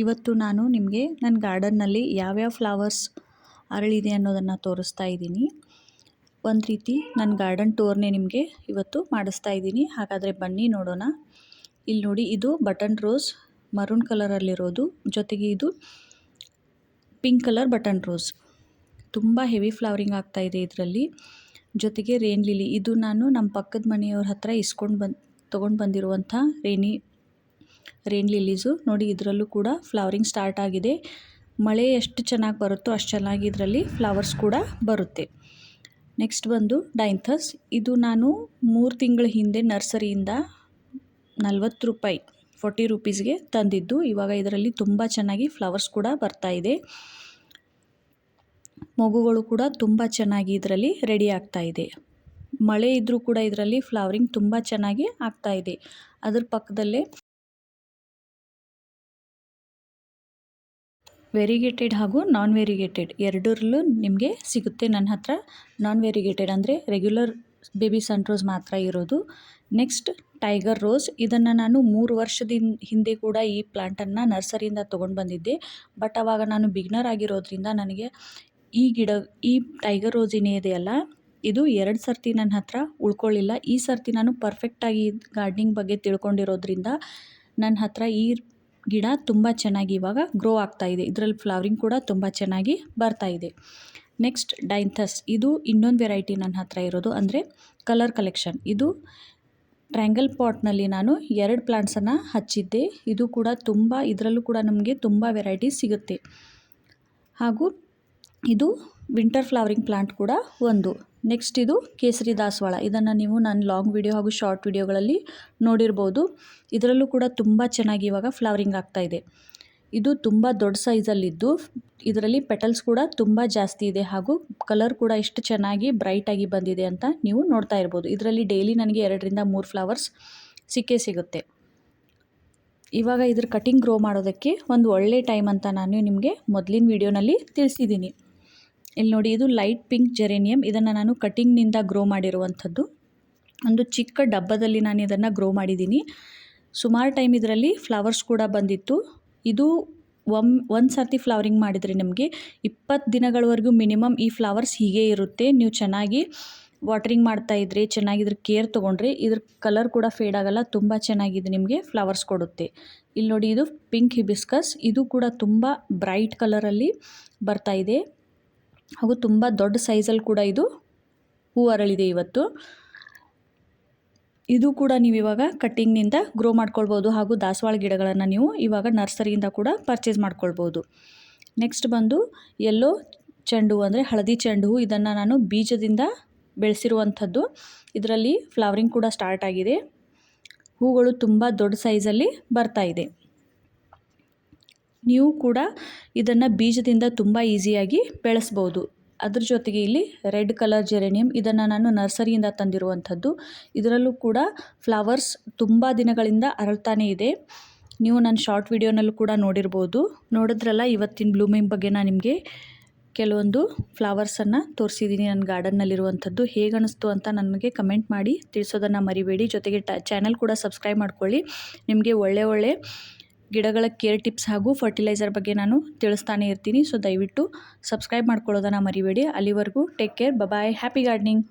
ಇವತ್ತು ನಾನು ನಿಮಗೆ ನನ್ನ ಗಾರ್ಡನ್ನಲ್ಲಿ ಯಾವ್ಯಾವ ಫ್ಲವರ್ಸ್ ಅರಳಿದೆ ಅನ್ನೋದನ್ನು ತೋರಿಸ್ತಾ ಇದ್ದೀನಿ. ಒಂದು ರೀತಿ ನನ್ನ ಗಾರ್ಡನ್ ಟೂರ್ನೇ ನಿಮಗೆ ಇವತ್ತು ಮಾಡಿಸ್ತಾ ಇದ್ದೀನಿ. ಹಾಗಾದರೆ ಬನ್ನಿ ನೋಡೋಣ. ಇಲ್ಲಿ ನೋಡಿ, ಇದು ಬಟನ್ ರೋಸ್ ಮರೂನ್ ಕಲರಲ್ಲಿರೋದು. ಜೊತೆಗೆ ಇದು ಪಿಂಕ್ ಕಲರ್ ಬಟನ್ ರೋಸ್. ತುಂಬ ಹೆವಿ ಫ್ಲವರಿಂಗ್ ಆಗ್ತಾ ಇದೆ ಇದರಲ್ಲಿ. ಜೊತೆಗೆ ರೇನ್ ಲಿಲಿ. ಇದು ನಾನು ನಮ್ಮ ಪಕ್ಕದ ಮನೆಯವ್ರ ಹತ್ರ ಇಸ್ಕೊಂಡು ಬಂದು, ತೊಗೊಂಡು ಬಂದಿರುವಂಥ ರೇನಿ ರೇನ್ ಲಿಲೀಸು ನೋಡಿ, ಇದರಲ್ಲೂ ಕೂಡ ಫ್ಲವರಿಂಗ್ ಸ್ಟಾರ್ಟ್ ಆಗಿದೆ. ಮಳೆ ಎಷ್ಟು ಚೆನ್ನಾಗಿ ಬರುತ್ತೋ ಅಷ್ಟು ಚೆನ್ನಾಗಿ ಇದರಲ್ಲಿ ಫ್ಲವರ್ಸ್ ಕೂಡ ಬರುತ್ತೆ. ನೆಕ್ಸ್ಟ್ ಬಂದು ಡೈಂಥಸ್ ಇದು ನಾನು ಮೂರು ತಿಂಗಳ ಹಿಂದೆ ನರ್ಸರಿಯಿಂದ ನಲ್ವತ್ತು ರೂಪಾಯಿ, ಫೋರ್ಟಿ ರುಪೀಸ್ಗೆ ತಂದಿದ್ದು. ಇವಾಗ ಇದರಲ್ಲಿ ತುಂಬ ಚೆನ್ನಾಗಿ ಫ್ಲವರ್ಸ್ ಕೂಡ ಬರ್ತಾ ಇದೆ. ಮಗುಗಳು ಕೂಡ ತುಂಬ ಚೆನ್ನಾಗಿ ಇದರಲ್ಲಿ ರೆಡಿ ಆಗ್ತಾ ಇದೆ. ಮಳೆ ಇದ್ದರೂ ಕೂಡ ಇದರಲ್ಲಿ ಫ್ಲವರಿಂಗ್ ತುಂಬ ಚೆನ್ನಾಗಿ ಆಗ್ತಾ ಇದೆ. ಅದ್ರ ಪಕ್ಕದಲ್ಲೇ ವೆರಿಗೇಟೆಡ್ ಹಾಗೂ ನಾನ್ ವೆರಿಗೇಟೆಡ್ ಎರಡರಲ್ಲೂ ನಿಮಗೆ ಸಿಗುತ್ತೆ ನನ್ನ ಹತ್ರ. ನಾನ್ ವೆರಿಗೇಟೆಡ್ ಅಂದರೆ ರೆಗ್ಯುಲರ್ ಬೇಬಿ ಸನ್ ರೋಸ್ ಮಾತ್ರ ಇರೋದು. Next tiger rose. ಇದನ್ನು ನಾನು ಮೂರು ವರ್ಷದಿಂದ ಹಿಂದೆ ಕೂಡ ಈ ಪ್ಲ್ಯಾಂಟನ್ನು ನರ್ಸರಿಯಿಂದ ತೊಗೊಂಡು ಬಂದಿದ್ದೆ. ಬಟ್ ಆವಾಗ ನಾನು ಬಿಗ್ನರ್ ಆಗಿರೋದ್ರಿಂದ ನನಗೆ ಈ ಗಿಡ, ಈ ಟೈಗರ್ ರೋಸ್ ಇದೆಯಲ್ಲ ಇದು ಎರಡು ಸರ್ತಿ ನನ್ನ ಹತ್ರ ಉಳ್ಕೊಳ್ಳಿಲ್ಲ. ಈ ಸರ್ತಿ ನಾನು ಪರ್ಫೆಕ್ಟಾಗಿ ಗಾರ್ಡ್ನಿಂಗ್ ಬಗ್ಗೆ ತಿಳ್ಕೊಂಡಿರೋದ್ರಿಂದ ನನ್ನ ಹತ್ರ ಈ ಗಿಡ ತುಂಬ ಚೆನ್ನಾಗಿ ಇವಾಗ ಗ್ರೋ ಆಗ್ತಾ ಇದೆ. ಇದರಲ್ಲಿ ಫ್ಲವರಿಂಗ್ ಕೂಡ ತುಂಬ ಚೆನ್ನಾಗಿ ಬರ್ತಾ ಇದೆ. ನೆಕ್ಸ್ಟ್ ಡೈಂಥಸ್ ಇದು ಇನ್ನೊಂದು ವೆರೈಟಿ ನನ್ನ ಹತ್ರ ಇರೋದು. ಅಂದರೆ ಕಲರ್ ಕಲೆಕ್ಷನ್ ಇದು ಟ್ರ್ಯಾಂಗಲ್ ಪಾಟ್ನಲ್ಲಿ ನಾನು ಎರಡು ಪ್ಲಾಂಟ್ಸನ್ನು ಹಚ್ಚಿದ್ದೆ. ಇದು ಕೂಡ ತುಂಬ, ಇದರಲ್ಲೂ ಕೂಡ ನಮಗೆ ತುಂಬ ವೆರೈಟಿ ಸಿಗುತ್ತೆ. ಹಾಗೂ ಇದು ವಿಂಟರ್ ಫ್ಲವರಿಂಗ್ ಪ್ಲಾಂಟ್ ಕೂಡ ಒಂದು. ನೆಕ್ಸ್ಟ್ ಇದು ಕೇಸರಿ ದಾಸವಾಳ. ಇದನ್ನು ನೀವು ನನ್ನ ಲಾಂಗ್ ವಿಡಿಯೋ ಹಾಗೂ ಶಾರ್ಟ್ ವಿಡಿಯೋಗಳಲ್ಲಿ ನೋಡಿರ್ಬೋದು. ಇದರಲ್ಲೂ ಕೂಡ ತುಂಬ ಚೆನ್ನಾಗಿ ಇವಾಗ ಫ್ಲವರಿಂಗ್ ಆಗ್ತಾ ಇದೆ. ಇದು ತುಂಬ ದೊಡ್ಡ ಸೈಜಲ್ಲಿದ್ದು ಇದರಲ್ಲಿ ಪೆಟಲ್ಸ್ ಕೂಡ ತುಂಬ ಜಾಸ್ತಿ ಇದೆ ಹಾಗೂ ಕಲರ್ ಕೂಡ ಎಷ್ಟು ಚೆನ್ನಾಗಿ ಬ್ರೈಟಾಗಿ ಬಂದಿದೆ ಅಂತ ನೀವು ನೋಡ್ತಾ ಇರ್ಬೋದು. ಇದರಲ್ಲಿ ಡೈಲಿ ನನಗೆ ಎರಡರಿಂದ ಮೂರು ಫ್ಲವರ್ಸ್ ಸಿಕ್ಕೇ ಸಿಗುತ್ತೆ. ಇವಾಗ ಇದ್ರ ಕಟಿಂಗ್ ಗ್ರೋ ಮಾಡೋದಕ್ಕೆ ಒಂದು ಒಳ್ಳೆ ಟೈಮ್ ಅಂತ ನಾನು ನಿಮಗೆ ಮೊದಲಿನ ವಿಡಿಯೋನಲ್ಲಿ ತಿಳಿಸಿದ್ದೀನಿ. ಇಲ್ಲಿ ನೋಡಿ, ಇದು ಲೈಟ್ ಪಿಂಕ್ ಜೆರೇನಿಯಂ ಇದನ್ನು ನಾನು ಕಟಿಂಗ್ನಿಂದ ಗ್ರೋ ಮಾಡಿರುವಂಥದ್ದು. ಒಂದು ಚಿಕ್ಕ ಡಬ್ಬದಲ್ಲಿ ನಾನು ಇದನ್ನು ಗ್ರೋ ಮಾಡಿದ್ದೀನಿ. ಸುಮಾರು ಟೈಮ್ ಇದರಲ್ಲಿ ಫ್ಲವರ್ಸ್ ಕೂಡ ಬಂದಿತ್ತು. ಇದು ಒಮ್, ಒಂದು ಸರ್ತಿ ಫ್ಲವರಿಂಗ್ ಮಾಡಿದರೆ ನಿಮಗೆ ಇಪ್ಪತ್ತು ದಿನಗಳವರೆಗೂ ಮಿನಿಮಮ್ ಈ ಫ್ಲವರ್ಸ್ ಹೀಗೆ ಇರುತ್ತೆ. ನೀವು ಚೆನ್ನಾಗಿ ವಾಟ್ರಿಂಗ್ ಮಾಡ್ತಾ ಇದ್ರೆ, ಚೆನ್ನಾಗಿ ಇದ್ರ ಕೇರ್ ತೊಗೊಂಡ್ರೆ ಇದ್ರ ಕಲರ್ ಕೂಡ ಫೇಡ್ ಆಗೋಲ್ಲ. ತುಂಬ ಚೆನ್ನಾಗಿದೆ ನಿಮಗೆ ಫ್ಲವರ್ಸ್ ಕೊಡುತ್ತೆ. ಇಲ್ಲಿ ನೋಡಿ, ಇದು ಪಿಂಕ್ ಹಿಬಿಸ್ಕಸ್ ಇದು ಕೂಡ ತುಂಬ ಬ್ರೈಟ್ ಕಲರಲ್ಲಿ ಬರ್ತಾ ಇದೆ. ಹಾಗೂ ತುಂಬ ದೊಡ್ಡ ಸೈಜಲ್ಲಿ ಕೂಡ ಇದು ಹೂ ಅರಳಿದೆ ಇವತ್ತು. ಇದು ಕೂಡ ನೀವು ಇವಾಗ ಕಟ್ಟಿಂಗ್ನಿಂದ ಗ್ರೋ ಮಾಡ್ಕೊಳ್ಬೋದು ಹಾಗೂ ದಾಸವಾಳ ಗಿಡಗಳನ್ನು ನೀವು ಇವಾಗ ನರ್ಸರಿಯಿಂದ ಕೂಡ ಪರ್ಚೇಸ್ ಮಾಡ್ಕೊಳ್ಬೋದು. ನೆಕ್ಸ್ಟ್ ಬಂದು ಎಲ್ಲೋ ಚೆಂಡು ಅಂದರೆ ಹಳದಿ ಚೆಂಡು ಹೂ, ಇದನ್ನು ನಾನು ಬೀಜದಿಂದ ಬೆಳೆಸಿರುವಂಥದ್ದು. ಇದರಲ್ಲಿ ಫ್ಲವರಿಂಗ್ ಕೂಡ ಸ್ಟಾರ್ಟ್ ಆಗಿದೆ. ಹೂಗಳು ತುಂಬ ದೊಡ್ಡ ಸೈಜಲ್ಲಿ ಬರ್ತಾ ಇದೆ. ನೀವು ಕೂಡ ಇದನ್ನು ಬೀಜದಿಂದ ತುಂಬ ಈಸಿಯಾಗಿ ಬೆಳೆಸ್ಬೋದು. ಅದ್ರ ಜೊತೆಗೆ ಇಲ್ಲಿ ರೆಡ್ ಕಲರ್ ಜೆರೇನಿಯಂ ಇದನ್ನು ನಾನು ನರ್ಸರಿಯಿಂದ ತಂದಿರುವಂಥದ್ದು. ಇದರಲ್ಲೂ ಕೂಡ ಫ್ಲವರ್ಸ್ ತುಂಬ ದಿನಗಳಿಂದ ಅರಳ್ತಾನೇ ಇದೆ. ನೀವು ನನ್ನ ಶಾರ್ಟ್ ವಿಡಿಯೋನಲ್ಲೂ ಕೂಡ ನೋಡಿರ್ಬೋದು. ನೋಡಿದ್ರಲ್ಲ, ಇವತ್ತಿನ ಬ್ಲೂಮಿಂಗ್ ಬಗ್ಗೆ ನಾನು ನಿಮಗೆ ಕೆಲವೊಂದು ಫ್ಲವರ್ಸನ್ನು ತೋರಿಸಿದ್ದೀನಿ ನನ್ನ ಗಾರ್ಡನ್ನಲ್ಲಿರುವಂಥದ್ದು. ಹೇಗೆ ಅನ್ನಿಸ್ತು ಅಂತ ನನಗೆ ಕಮೆಂಟ್ ಮಾಡಿ ತಿಳಿಸೋದನ್ನು ಮರಿಬೇಡಿ. ಜೊತೆಗೆ ಟ, ಚಾನಲ್ ಕೂಡ ಸಬ್ಸ್ಕ್ರೈಬ್ ಮಾಡ್ಕೊಳ್ಳಿ. ನಿಮಗೆ ಒಳ್ಳೆ ಒಳ್ಳೆ ಗಿಡಗಳ ಕೇರ್ ಟಿಪ್ಸ್ ಹಾಗೂ ಫರ್ಟಿಲೈಸರ್ ಬಗ್ಗೆ ನಾನು ತಿಳಿಸ್ತಾನೆ ಇರ್ತೀನಿ. ಸೊ ದಯವಿಟ್ಟು ಸಬ್ಸ್ಕ್ರೈಬ್ ಮಾಡ್ಕೊಳ್ಳೋದನ್ನು ಮರಿಬೇಡಿ. ಅಲ್ಲಿವರೆಗೂ take care bye bye happy gardening